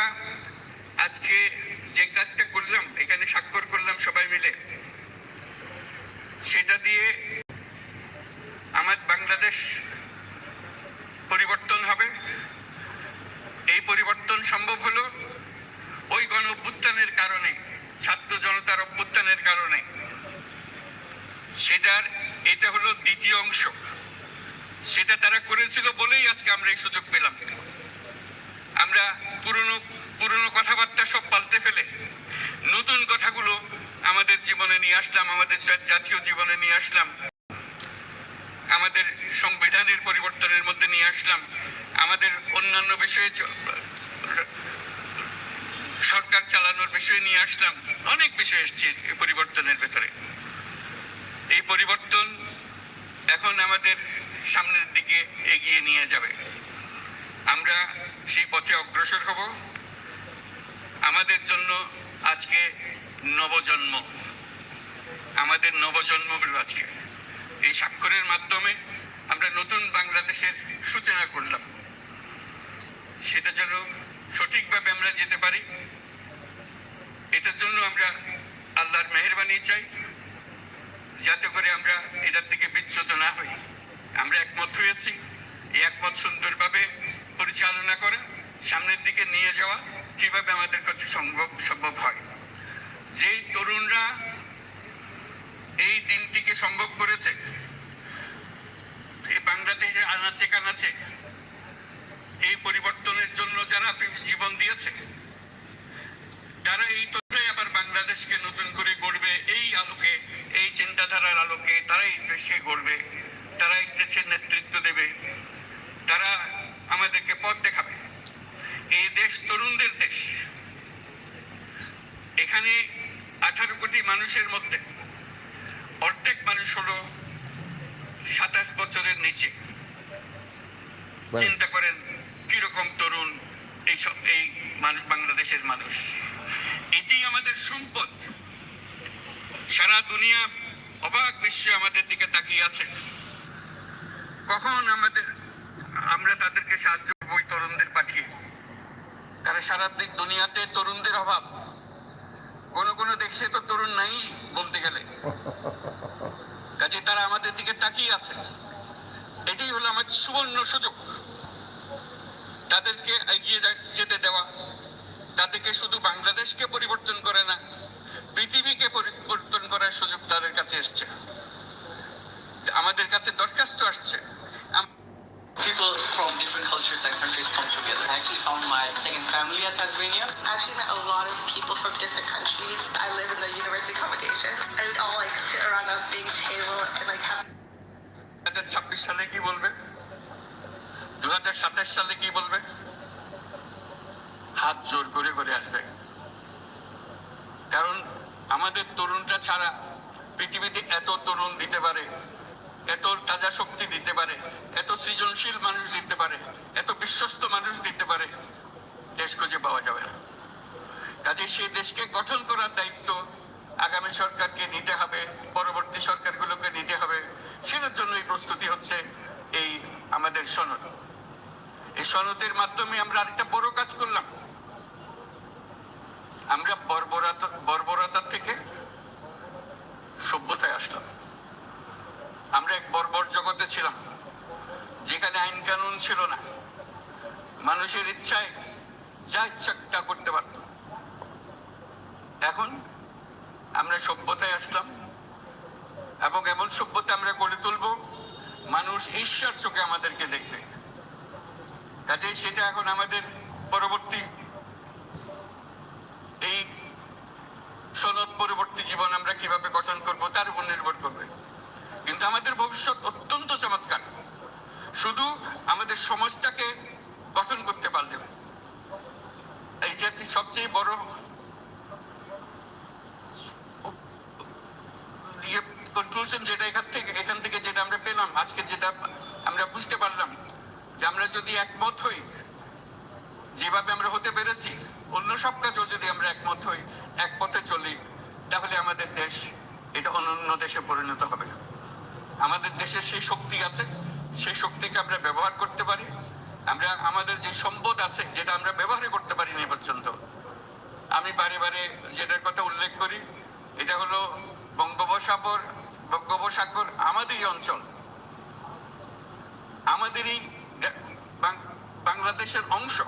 আমরা আজকে যে কাজটা করলাম এখানে স্বাক্ষর করলাম সবাই মিলে সেটা দিয়ে আমার বাংলাদেশ পরিবর্তন হবে এই পরিবর্তন সম্ভব হলো ওই গণ অভ্যুত্থানের কারণে ছাত্র জনতার অভ্যুত্থানের কারণে সেটার এটা হলো দ্বিতীয় অংশ সেটা তারা করেছিল বলেই আজকে আমরা এই সুযোগ পেলাম আমরা পুরনো পুরনো কথাবার্তা সব পাল্টে ফেলে নতুন কথাগুলো আমাদের জীবনে নিয়ে আসলাম, আমাদের জাতীয় জীবনে নিয়ে আসলাম, আমাদের সংবিধানের পরিবর্তনের মধ্যে নিয়ে আসলাম, আমাদের অন্যান্য বিষয়ে সরকার চালানোর বিষয়ে নিয়ে আসলাম, অনেক বিষয় এসছে এই পরিবর্তনের ভেতরে। এই পরিবর্তন এখন আমাদের সামনের দিকে এগিয়ে নিয়ে যাবে। আমরা সেই পথে অগ্রসর হব। আমাদের জন্য আজকে নবজন্ম। আমাদের নবজন্ম আজকে। এই স্বাক্ষরের মাধ্যমে আমরা নতুন বাংলাদেশের সূচনা করলাম। সেটা যেন সঠিকভাবে আমরা যেতে পারি, এটার জন্য আমরা আল্লাহর মেহরবানি চাই, যাতে করে আমরা এটার থেকে বিচ্যুত না হই। আমরা একমত হয়েছি, এই একমত সুন্দরভাবে পরিচালনা করে, সামনের দিকে নিয়ে যাওয়া। কীভাবে আমাদের কাছে সম্ভব সম্ভব হয়? যেই তরুণরা এই দিনটিকে সম্ভব করেছে, এই বাংলাদেশে আনাচে কানাচে, এই পরিবর্তনের জন্য যারা জীবন দিয়েছে, তারা এই তথ্যই আবার বাংলাদেশকে নতুন করে গড়বে। এই আলোকে, এই চিন্তাধারার আলোকে তারাই দেশে গড়বে, তারাই দেশের নেতৃত্ব দেবে, তারা আমাদেরকে পথ দেখাবে। এই দেশ তরুণদের দেশ। এখানে আঠারো কোটি মানুষের মধ্যে অর্ধেক মানুষ হলো সাতাশ বছরের নিচে। চিন্তা করেন কীরকম তরুণ এই সব এই মানুষ বাংলাদেশের মানুষ। এটি আমাদের সম্পদ। সারা দুনিয়া অবাক বিশ্বে আমাদের দিকে তাকিয়ে আছে। কখন আমাদের আমরা তাদেরকে সাহায্য করব তরুণদের পাঠিয়ে? কারণ সারা দিক দুনিয়াতে তরুণদের অভাব। কোন কোন দেশে তো তরুণ নাই বলতে গেলে। কাজে তারা আমাদের দিকে তাকিয়ে আছে। এটাই হলো আমাদের সুবর্ণ সুযোগ। তাদেরকে এগিয়ে যেতে দেওয়া। তাদেরকে শুধু বাংলাদেশকে পরিবর্তন করে না, পৃথিবীকে পরিবর্তন করার সুযোগ তাদের কাছে এসছে। আমাদের কাছে দরখাস্ত আসছে আম- People from different cultures and countries come together. I actually found my family Tasmania. I actually met a lot of people from different countries. I live in the university accommodation. And we'd all like sit around a big table and like have দু ছাব্বিশ সালে কি বলবে দু হাজার সাতাশ সালে কি বলবে হাত জোর করে করে আসবে কারণ আমাদের তরুণটা ছাড়া পৃথিবীতে এত তরুণ দিতে পারে এত তাজা শক্তি দিতে পারে এত সৃজনশীল মানুষ দিতে পারে এত বিশ্বস্ত মানুষ দিতে পারে দেশ খুঁজে পাওয়া যাবে না। কাজে সেই দেশকে গঠন করার দায়িত্ব আগামী সরকারকে নিতে হবে, পরবর্তী সরকারগুলোকে নিতে হবে। সেটার জন্য এই প্রস্তুতি হচ্ছে এই আমাদের সনদ। এই সনদের মাধ্যমে আমরা আরেকটা বড় কাজ করলাম। আমরা বর্বরতা, বর্বরতার থেকে সভ্যতায় আসলাম। আমরা এক বর্বর জগতে ছিলাম, যেখানে আইন কানুন ছিল না। মানুষের ইচ্ছায় যা ইচ্ছা তা করতে পারত। এখন আমরা সভ্যতায় আসলাম এবং এমন সভ্যতা আমরা গড়ে তুলব, মানুষ ঈশ্বর চোখে আমাদেরকে দেখবে। কাজেই সেটা এখন আমাদের পরবর্তী এই সনদ পরবর্তী জীবন আমরা কীভাবে গঠন করব তার উপর নির্ভর করবে। কিন্তু আমাদের ভবিষ্যৎ অত্যন্ত চমৎকার। শুধু আমাদের সমাজটাকে গঠন করতে পারলে এই যে সবচেয়ে বড় ইয়ে কনক্লুশন যেটা এখান থেকে এখান থেকে যেটা আমরা পেলাম, আজকে যেটা আমরা বুঝতে পারলাম যে আমরা যদি একমত হই, যেভাবে আমরা হতে পেরেছি, অন্য সব কাজেও যদি আমরা একমত হই, এক পথে চলি, তাহলে আমাদের দেশ এটা অনন্য দেশে পরিণত হবে। আমাদের দেশের সেই শক্তি আছে, সেই শক্তিকে আমরা ব্যবহার করতে পারি। আমরা, আমাদের যে সম্পদ আছে, যেটা আমরা ব্যবহার করতে পারিনি পর্যন্ত। আমি বারে বারে যেটার কথা উল্লেখ করি, এটা হলো বঙ্গোপসাগর বঙ্গোপসাগর আমাদেরই অঞ্চল। আমাদেরই বাংলাদেশের অংশ।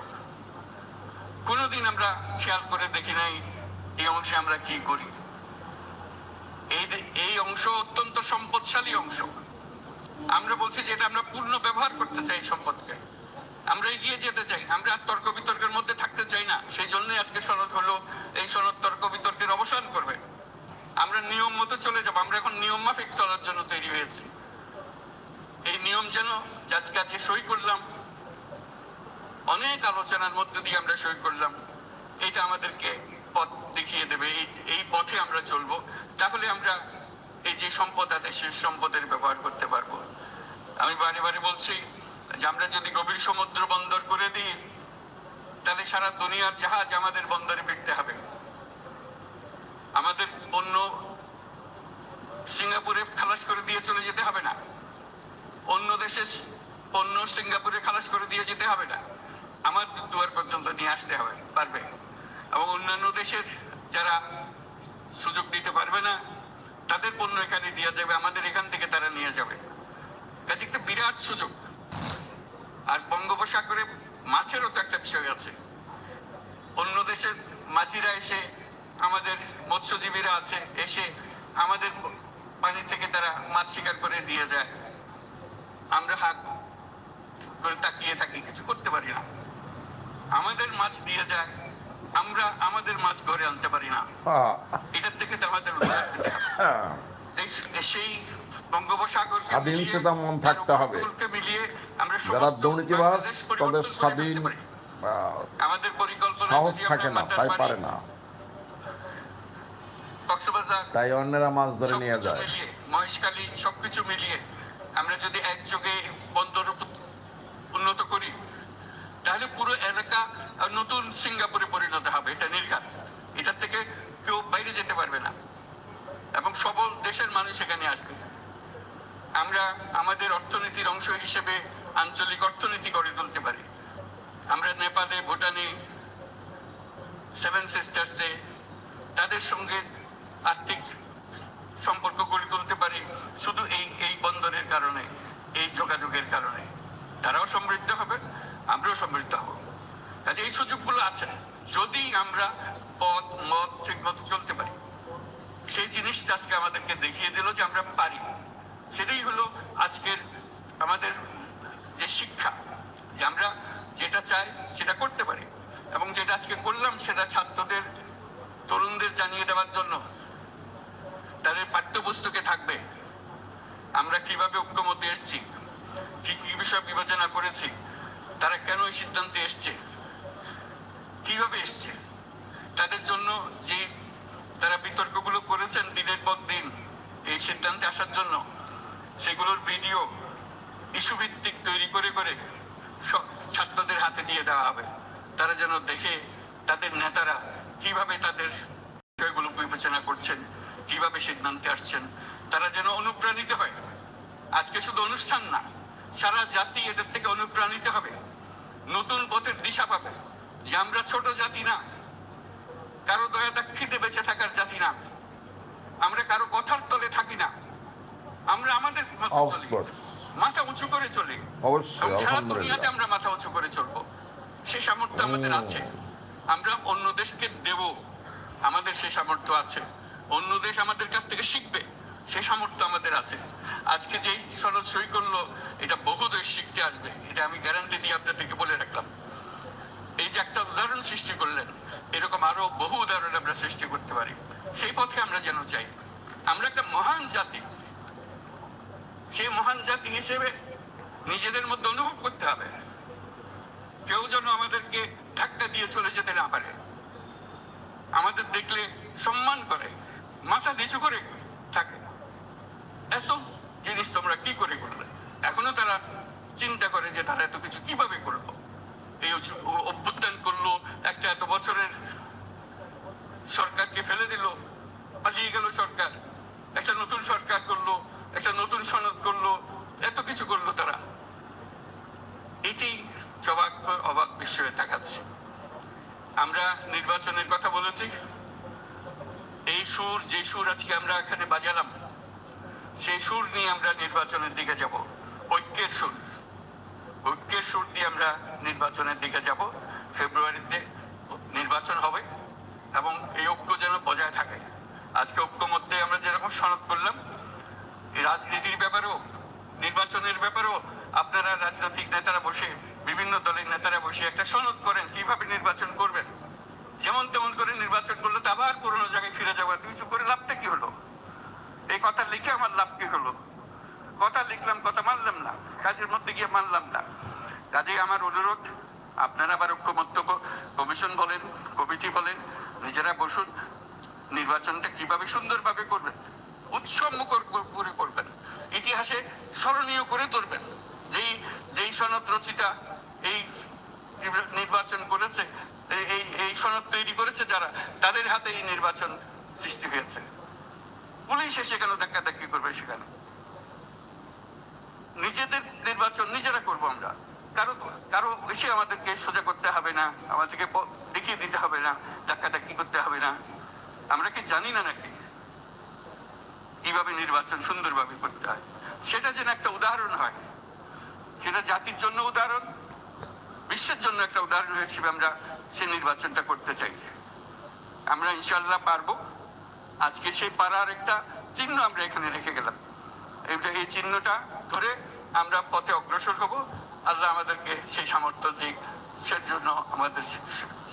কোনোদিন আমরা খেয়াল করে দেখি নাই এই অংশে আমরা কি করি। এই এই অংশ অত্যন্ত সম্পদশালী অংশ। আমরা বলছি যে এটা আমরা পূর্ণ ব্যবহার করতে চাই সম্পদকে। আমরা এগিয়ে যেতে চাই, আমরা আর তর্ক বিতর্কের মধ্যে থাকতে চাই না। সেই জন্যই আজকে সনদ হলো, এই সনদ তর্ক বিতর্কের অবসান করবে। আমরা নিয়ম মতো চলে যাব, আমরা এখন নিয়ম মাফিক চলার জন্য তৈরি হয়েছি। এই নিয়ম যেন আজকে আজকে সই করলাম, অনেক আলোচনার মধ্যে দিয়ে আমরা সই করলাম, এটা আমাদেরকে পথ দেখিয়ে দেবে, এই এই পথে আমরা চলবো। তাহলে আমরা এই যে সম্পদ আছে, সেই সম্পদের ব্যবহার করতে পারব। আমি বারে বারে বলছি যে আমরা যদি গভীর সমুদ্র বন্দর করে দিই, তাহলে সারা দুনিয়ার জাহাজ আমাদের বন্দরে ফিরতে হবে। আমাদের অন্য সিঙ্গাপুরে খালাস করে দিয়ে চলে যেতে হবে না। অন্য দেশে অন্য সিঙ্গাপুরে খালাস করে দিয়ে যেতে হবে না। আমার দুয়ার পর্যন্ত নিয়ে আসতে হবে, পারবে? এবং অন্যান্য দেশের যারা সুযোগ দিতে পারবে না, তাদের পণ্য এখানে দেওয়া যাবে, আমাদের এখান থেকে তারা নিয়ে যাবে। কাজে একটা বিরাট সুযোগ। আর বঙ্গোপসাগরে মাছেরও তো একটা বিষয় আছে। অন্য দেশের মাঝিরা এসে আমাদের মৎস্যজীবীরা আছে এসে আমাদের পানি থেকে তারা মাছ শিকার করে দিয়ে যায়। আমরা হাত করে তাকিয়ে থাকি কিছু করতে পারি না। আমাদের মাছ দিয়ে যায় আমরা আমাদের মাছ ঘরে আনতে পারি না। এটার থেকে তো আমাদের সেই স্বাধীনচেতা মন থাকতে হবে। যারা দুর্নীতিবাজ তাদের স্বাধীন আমাদের পরিকল্পনা সাহস থাকে না তাই পারে না। তাই অন্যেরা মাছ ধরে নিয়ে সবকিছু যায়। মিলিয়ে মহেশখালী সবকিছু মিলিয়ে আমরা যদি একযোগে বন্দর উন্নত করি তাহলে পুরো এলাকা নতুন সিঙ্গাপুরে পরিণত হবে এটা নির্ঘাত এটার থেকে কেউ বাইরে যেতে পারবে না এবং সবল দেশের মানুষ এখানে আসবে আমরা আমাদের অর্থনীতির অংশ হিসেবে আঞ্চলিক অর্থনীতি গড়ে তুলতে পারি। আমরা নেপালে, ভুটানে সেভেন সিস্টার্সে তাদের সঙ্গে আর্থিক সম্পর্ক গড়ে তুলতে পারি। শুধু এই এই বন্দরের কারণে, এই যোগাযোগের কারণে। তারাও সমৃদ্ধ হবে, আমরাও সমৃদ্ধ হব। কাজে এই সুযোগগুলো আছে। যদি আমরা পথ, মত ঠিক মতো চলতে পারি, সেই জিনিসটা আজকে আমাদেরকে দেখিয়ে দিল যে আমরা পারি। সেটাই হলো আজকের আমাদের যে শিক্ষা, যে আমরা যেটা চাই সেটা করতে পারি এবং যেটা আজকে করলাম সেটা ছাত্রদের, তরুণদের জানিয়ে দেওয়ার জন্য তাদের পাঠ্যপুস্তকে থাকবে। আমরা কীভাবে ঐক্যমতে এসেছি, কি কি বিষয় বিবেচনা করেছি, তারা কেন এই সিদ্ধান্তে এসছে, কীভাবে এসছে, তাদের জন্য যে তারা বিতর্কগুলো করেছেন দিনের পর দিন এই সিদ্ধান্তে আসার জন্য, সেগুলোর ভিডিও ইস্যু ভিত্তিক তৈরি করে করে ছাত্রদের হাতে দিয়ে দেওয়া হবে। তারা যেন দেখে তাদের নেতারা কীভাবে তাদের বিষয়গুলো বিবেচনা করছেন, কীভাবে সিদ্ধান্তে আসছেন, তারা যেন অনুপ্রাণিত হয়। আজকে শুধু অনুষ্ঠান না, সারা জাতি এদের থেকে অনুপ্রাণিত হবে। নতুন পথের দিশা পাবে যে আমরা ছোট জাতি না, কারও দয়া দাক্ষিতে বেঁচে থাকার জাতি না, আমরা কারও কথার তলে থাকি না, আমরা আমাদের চলি. মাথা উঁচু করে চলি। অবশ্যই সারা দুনিয়াতে আমরা মাথা উঁচু করে চলবো। সেই সামর্থ্য আমাদের আছে। আমরা অন্য দেশকে দেব। আমাদের সেই সামর্থ্য আছে। অন্য দেশ আমাদের কাছ থেকে শিখবে। সেই সামর্থ্য আমাদের আছে। আজকে যেই সনদ সই করল এটা বহু দেশ শিখতে আসবে। এটা আমি গ্যারান্টি দিয়ে আপনাদেরকে বলে রাখলাম। এই যে একটা উদাহরণ সৃষ্টি করলেন এরকম আরও বহু উদাহরণ আমরা সৃষ্টি করতে পারি। সেই পথে আমরা যেন চাই। আমরা একটা মহান জাতি। সেই মহান জাতি হিসেবে নিজেদের মধ্যে অনুভব করতে হবে। কেউ যেন আমাদেরকে ধাক্কা দিয়ে চলে যেতে না পারে। আমাদের দেখলে সম্মান করে, মাথা নিচু করে থাকে এত জিনিস তোমরা কি করে করলে? এখনও তারা চিন্তা করে যে তারা এত কিছু কীভাবে করল? এই অভ্যুত্থান করল, একটা এত বছরের সরকারকে ফেলে দিল, পালিয়ে গেল সরকার, একটা নতুন সরকার করল একটা নতুন সনদ করল এত কিছু করল তারা। এটি জবাক অবাক বিস্ময়ে দেখাচ্ছে। আমরা নির্বাচনের কথা বলেছি। এই সুর, যে সুর আজকে আমরা এখানে বাজালাম, সেই সুর নিয়ে আমরা নির্বাচনের দিকে যাব। ঐক্যের সুর। ঐক্যের সুর দিয়ে আমরা নির্বাচনের দিকে যাব। ফেব্রুয়ারিতে নির্বাচন হবে এবং এই ঐক্য যেন বজায় থাকে। আজকে ঐক্যমধ্যে আমরা যেরকম সনদ করলাম রাজনীতির ব্যাপারেও, নির্বাচনের ব্যাপারেও আপনারা রাজনৈতিক নেতারা বসে, বিভিন্ন দলের নেতারা বসে একটা সনদ করেন কীভাবে নির্বাচন করবেন। যেমন তেমন করে নির্বাচন করলে তো আবার পুরোনো জায়গায় ফিরে যাব কিছু করে লাভটা কি হলো? এই কথা লিখে আমার লাভ কি হলো? কথা লিখলাম, কথা মানলাম না, কাজের মধ্যে গিয়ে মানলাম না। কাজে আমার অনুরোধ, আপনারা আবার ঐক্যমত্য কমিশন বলেন, কমিটি বলেন, নিজেরা বসুন, নির্বাচনটা কীভাবে সুন্দরভাবে করবেন। উৎসব মুখর করে করবেন। ইতিহাসে স্মরণীয় করে তুলবেন। যেই যেই সনদ রচিতা এই নির্বাচন করেছে, এই- এই সনদ তৈরি করেছে যারা, তাদের হাতে এই নির্বাচন সৃষ্টি হয়েছে। পুলিশ এসে কেন ধাক্কা ধাক্কি করবে সেখানে? নিজেদের নির্বাচন নিজেরা করব আমরা। কারও কারও বেশি আমাদেরকে সোজা করতে হবে না, আমাদেরকে দেখিয়ে দিতে হবে না ধাক্কা ধাক্কি করতে হবে না। আমরা কি জানি না নাকি? কীভাবে নির্বাচন সুন্দরভাবে করতে হয়? সেটা যেন একটা উদাহরণ হয়। সেটা জাতির জন্য উদাহরণ, বিশ্বের জন্য একটা উদাহরণ হিসেবে আমরা সেই নির্বাচনটা করতে চাই আমরা ইনশাল্লাহ পারব। আজকে সেই পারার একটা চিহ্ন আমরা এখানে রেখে গেলাম। এইটা এই চিহ্নটা ধরে আমরা পথে অগ্রসর হব। আল্লাহ আমাদেরকে সেই সামর্থ্য দিক সের জন্য আমাদের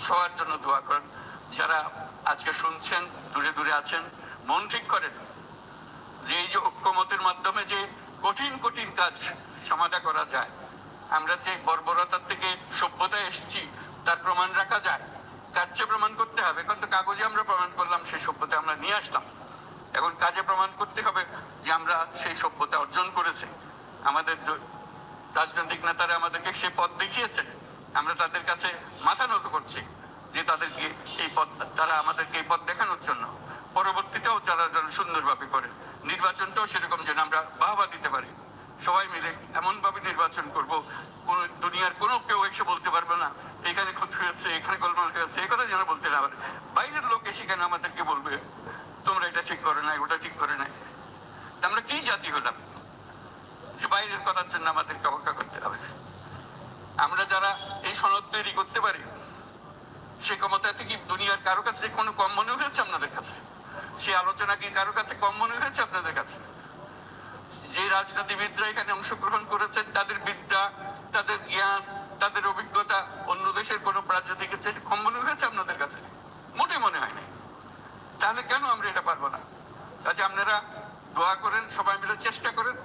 সবার জন্য দোয়া করেন। যারা আজকে শুনছেন, দূরে দূরে আছেন, মন ঠিক করেন। যে এই যে ঐক্যমতের মাধ্যমে যে কঠিন কঠিন কাজ সমাধা করা যায়, আমরা যে বর্বরতার থেকে সভ্যতায় এসেছি, তার প্রমাণ রাখা যায়। কাজে প্রমাণ করতে হবে, এখন তো কাগজে আমরা প্রমাণ করলাম সেই সভ্যতা আমরা নিয়ে আসলাম। এখন কাজে প্রমাণ করতে হবে যে আমরা সেই সভ্যতা অর্জন করেছি। আমাদের রাজনৈতিক নেতারা আমাদেরকে সে পথ দেখিয়েছে আমরা তাদের কাছে মাথা নত করছি যে তাদেরকে এই পথ, তারা আমাদেরকে এই পথ দেখানোর জন্য। পরবর্তীতেও যারা যেন সুন্দরভাবে করে নির্বাচনটাও সেরকম যেন আমরা বাহবা দিতে পারি। সবাই মিলে এমন ভাবে নির্বাচন করব, কোন দুনিয়ার কোনো কেউ এসে বলতে পারবে না, এখানে ক্ষতি হয়েছে, এখানে গোলমাল হয়েছে এই কথা যেন বলতে না পারে। বাইরের লোক এসে কেন আমাদেরকে বলবে, তোমরা এটা ঠিক করে নাই, ওটা ঠিক করে নাই? আমরা কি জাতি হলাম? যে বাইরের কথার জন্য আমাদেরকে অপেক্ষা করতে হবে। আমরা যারা এই সনদ তৈরি করতে পারি, সে ক্ষমতা থেকে দুনিয়ার কারও কাছে কোনো কম মনে হয়েছে আপনাদের কাছে? সে আলোচনা কি কারও কাছে কম মনে হয়েছে আপনাদের কাছে? যে রাজনীতিবিদরা এখানে অংশগ্রহণ করেছেন, তাদের বিদ্যা, তাদের জ্ঞান, তাদের অভিজ্ঞতা অন্য দেশের কোনো রাজনীতিকের চেয়ে কম মনে হয়েছে আপনাদের কাছে? মোটে মনে হয় না তাহলে কেন আমরা এটা পারব না? কাজে আপনারা দোয়া করেন, সবাই মিলে চেষ্টা করেন,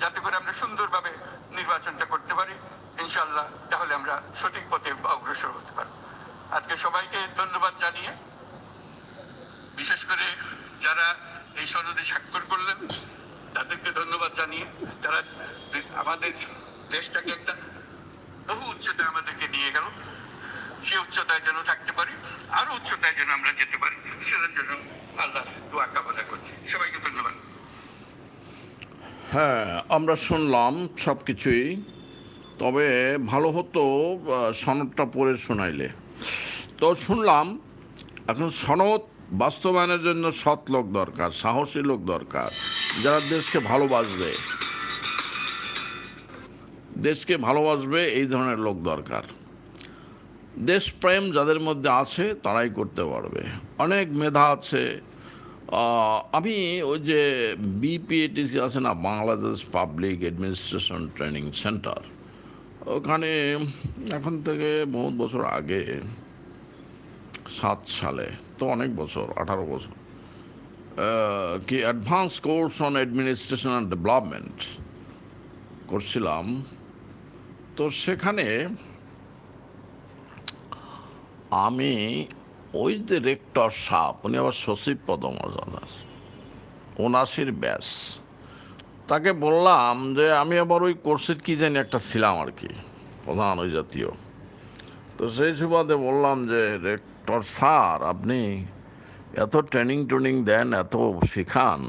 যাতে করে আমরা সুন্দরভাবে নির্বাচনটা করতে পারি। ইনশাল্লাহ তাহলে আমরা সঠিক পথে অগ্রসর হতে পারব। আজকে সবাইকে ধন্যবাদ জানিয়ে বিশেষ করে যারা এই সনদে স্বাক্ষর করলেন, তাদেরকে ধন্যবাদ জানিয়ে তারা আমাদের দেশটাকে একটা বহু উচ্চতায় আমাদেরকে নিয়ে গেল। সে উচ্চতায় যেন থাকতে পারি আরও উচ্চতায় যেন আমরা যেতে পারি, সেটার জন্য আল্লাহ দোয়া কামনা করছি। সবাইকে ধন্যবাদ। হ্যাঁ আমরা শুনলাম সব কিছুই, তবে ভালো হতো সনদটা পড়ে শোনাইলে। তো শুনলাম, এখন সনদ বাস্তবায়নের জন্য সৎ লোক দরকার, সাহসী লোক দরকার। যারা দেশকে ভালোবাসবে দেশকে ভালোবাসবে, এই ধরনের লোক দরকার। দেশপ্রেম যাদের মধ্যে আছে, তারাই করতে পারবে। অনেক মেধা আছে। আমি ওই যে বিপিএটিসি আছে না, Bangladesh public administration training centre. ওখানে এখন থেকে বহুত বছর আগে, সাত সালে তো অনেক বছর, আঠারো বছর। কি advance course on administration and development করছিলাম। তো সেখানে আমি ওই যে রেক্টর সাপ উনি আবার সচিব পদমর্যাদার উনাশির ব্যাস। তাকে বললাম যে, আমি আবার ওই কোর্সের কি জানি একটা ছিলাম আর কি, প্রধান ওই জাতীয়। তো সেই সুবাদে বললাম যে রেক্টর স্যার, আপনি এত ট্রেনিং ট্রেনিং দেন, এত শেখান।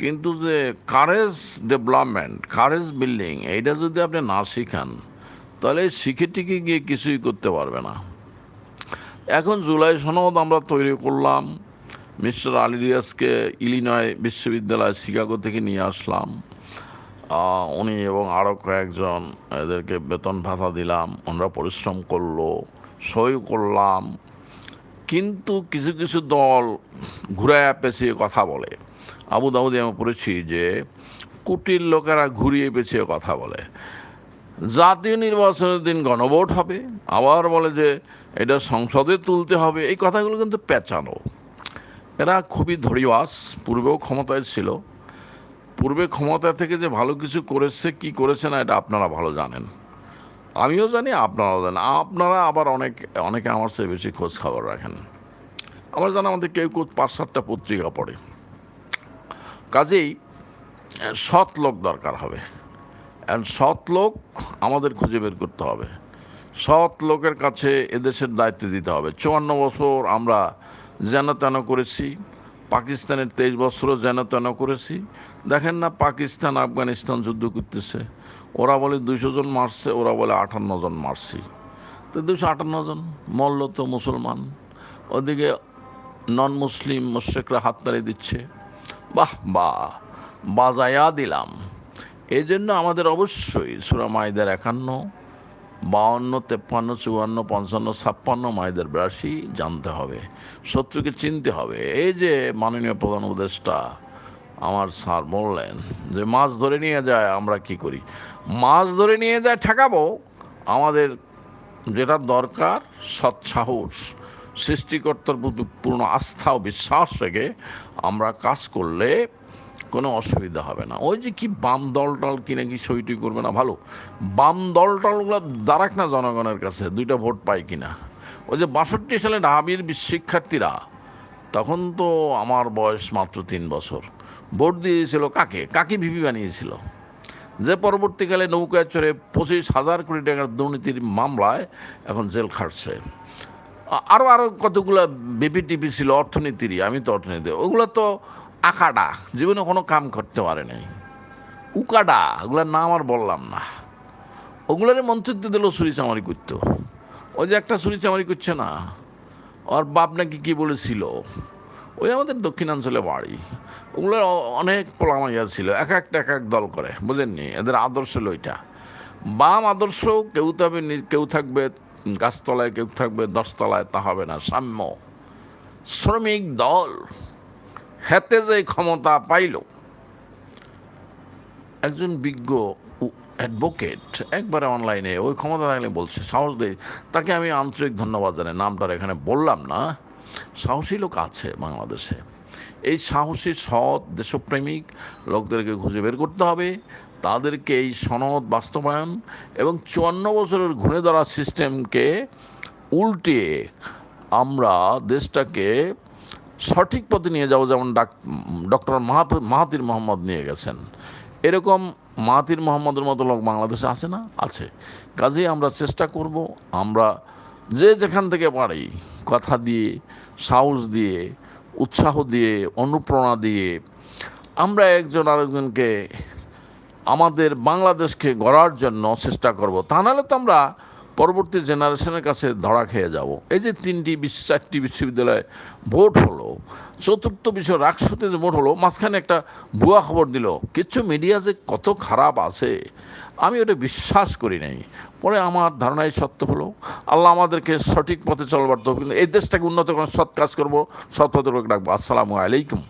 কিন্তু যে কারেজ ডেভেলপমেন্ট কারেজ বিল্ডিং এইটা যদি আপনি না শিখান, তাহলে শিখে টিকে গিয়ে কিছুই করতে পারবে না। এখন জুলাই সনদ আমরা তৈরি করলাম। মিস্টার আলিরিয়াসকে ইলিনয় বিশ্ববিদ্যালয় শিকাগো থেকে নিয়ে আসলাম। উনি এবং আরও কয়েকজন এদেরকে বেতন ভাতা দিলাম। ওনারা পরিশ্রম করল, সই করলাম। কিন্তু কিছু কিছু দল ঘুরায় পেঁচিয়ে কথা বলে। আবু দাউদে আমি পড়েছি যে কুটির লোকেরা ঘুরিয়ে পেঁচিয়ে কথা বলে। জাতীয় নির্বাচনের দিন গণভোট হবে, আবার বলে যে এটা সংসদে তুলতে হবে, এই কথাগুলো কিন্তু পেঁচানো। এরা খুবই ধরিবাস পূর্বেও ক্ষমতায় ছিল। পূর্বে ক্ষমতা থেকে যে ভালো কিছু করেছে, কি করেছে না, এটা আপনারা ভালো জানেন। আমিও জানি, আপনারাও জানেন। আপনারা আবার অনেক, অনেকে আমার চেয়ে বেশি খোঁজ খবর রাখেন। আমার জানা আমাদের কেউ কেউ পাঁচ সাতটা পত্রিকা পড়ে। কাজেই, সৎ লোক দরকার হবে। সৎ লোক আমাদের খুঁজে বের করতে হবে। সৎ লোকের কাছে এদেশের দায়িত্ব দিতে হবে। চুয়ান্ন বছর আমরা যেন তেন করেছি। পাকিস্তানের তেইশ বছরও যেন তেন করেছি। দেখেন না পাকিস্তান, আফগানিস্তান যুদ্ধ করতেছে। ওরা বলে দুইশো জন মারছে, ওরা বলে আটান্ন জন মারছি। তো দুশো আটান্ন জন, মল্ল তো মুসলমান। ওদিকে নন মুসলিম মুশ্রেকরা হাততালি দিচ্ছে। বাহ বাহ বাজায়া দিলাম। এই জন্য আমাদের অবশ্যই সুরা মাইদের একান্ন বাউন্ন, তেপ্পান্ন, চুয়ান্ন, পঞ্চান্ন, ছাপ্পান্ন মায়েদের বিরাশি জানতে হবে, শত্রুকে চিনতে হবে। এই যে মাননীয় প্রধান উপদেষ্টা আমার স্যার বললেন যে, মাছ ধরে নিয়ে যায়, আমরা কি করি? মাছ ধরে নিয়ে যায়, ঠেকাবো। আমাদের যেটা দরকার, সৎসাহস, সৃষ্টিকর্তার প্রতি পূর্ণ আস্থা ও বিশ্বাস রেখে আমরা কাজ করলে কোনো অসুবিধা হবে না। ওই যে কি বাম দল টল কিনে কি সইটি করবে না? ভালো। বাম দল টলগুলো দাঁড়াক না জনগণের কাছে, দুইটা ভোট পায় কিনা। ওই যে বাষট্টি সালে ঢাবির শিক্ষার্থীরা, তখন তো আমার বয়স মাত্র তিন বছর। ভোট দিয়েছিল কাকে? কাকে ভিপি বানিয়েছিল? যে পরবর্তীকালে নৌকায় চড়ে পঁচিশ হাজার কোটি টাকার দুর্নীতির মামলায় এখন জেল খাটছে। আরও আরও কতগুলো বিপিটিপি ছিল, অর্থনীতিরই, আমি তো অর্থনীতি ওগুলো তো আকাডা, জীবনে কোনো কাম করতে পারে নাই। উকাডা, ওগুলোর নাম আর বললাম না। ওগুলোর মন্ত্রিত্ব দিলেও সুরি চামারি করতো। ওই যে একটা সুরি চামারি করছে না, ওর বাপ নাকি কী বলেছিল? ওই আমাদের দক্ষিণাঞ্চলে বাড়ি। ওগুলোর অ- অনেক পোলামাইয়া ছিল, এক একটা এক এক দল করে, বুঝেননি? এদের আদর্শ হলো ওইটা বাম আদর্শ কেউ তবে কেউ থাকবে গাছতলায়, কেউ থাকবে দশতলায়, তা হবে না, সাম্য। শ্রমিক দল। হাতে যে ক্ষমতা পাইল। একজন বিজ্ঞ অ্যাডভোকেট একবারে অনলাইনে ওই ক্ষমতা থাকলে বলছে, সাহস দেয় তাকে আমি আন্তরিক ধন্যবাদ জানাই। নামটার এখানে বললাম না। সাহসী লোক আছে বাংলাদেশে। এই সাহসী, সৎ, দেশপ্রেমিক লোকদেরকে খুঁজে বের করতে হবে। তাদেরকে এই সনদ বাস্তবায়ন এবং চুয়ান্ন বছরের ঘুরে ধরা সিস্টেমকে উল্টিয়ে আমরা দেশটাকে সঠিক পথে নিয়ে যাব যেমন ডাক ডক্টর মাহাত- মাহাতির মোহাম্মদ নিয়ে গেছেন। এরকম মাহাতির মোহাম্মদের মতো লোক বাংলাদেশে আছে না? আছে। কাজেই আমরা চেষ্টা করব, আমরা যে যেখান থেকে পারি কথা দিয়ে, সাহস দিয়ে, উৎসাহ দিয়ে, অনুপ্রেরণা দিয়ে, আমরা একজন আরেকজনকে আমাদের বাংলাদেশকে গড়ার জন্য চেষ্টা করব। তা নাহলে তো আমরা পরবর্তী জেনারেশনের কাছে ধরা খেয়ে যাব। এই যে তিনটি বিশ্ব চারটি বিশ্ববিদ্যালয়ে ভোট হলো, চতুর্থ বিশ্ব রাষ্ট্রতে যে ভোট হলো, মাঝখানে একটা ভুয়া খবর দিল, কিছু মিডিয়া যে কত খারাপ আছে, আমি ওটা বিশ্বাস করি নাই। পরে আমার ধারণাই সত্য হলো, আল্লাহ আমাদেরকে সঠিক পথে চলবার তো এই দেশটাকে উন্নত করার সৎ কাজ করব, সৎ পথে লোক ডাকবো আসসালামু আলাইকুম।